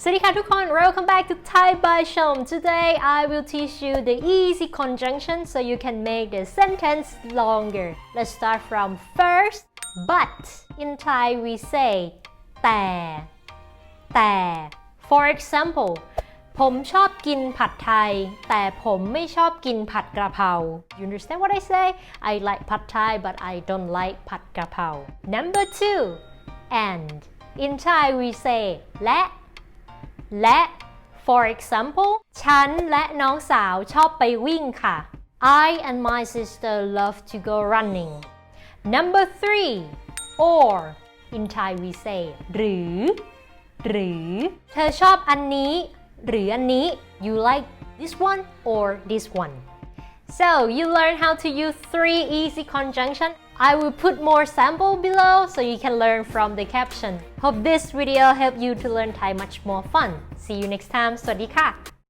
สวัสดีค่ะทุกคน Welcome back to Thai by Shom Today I will teach you the easy conjunction so you can make the sentence longer Let's start from first but in Thai we say แต่ แต่ for example ผมชอบกินผัดไทย แต่ผมไม่ชอบกินผัดกระเพรา You understand what I say? I like pad thai but I don't like ผัดกระเพรา Number two and in Thai we say และ และ for example ฉันและน้องสาวชอบไปวิ่งค่ะ I and my sister love to go running Number three or in Thai we say หรือ หรือ เธอชอบอันนี้ หรืออันนี้ you like this one or this one So you learn how to use three easy conjunction. I will put more sample below so you can learn from the caption. Hope this video helped you to learn Thai much more fun. See you next time. สวัสดีค่ะ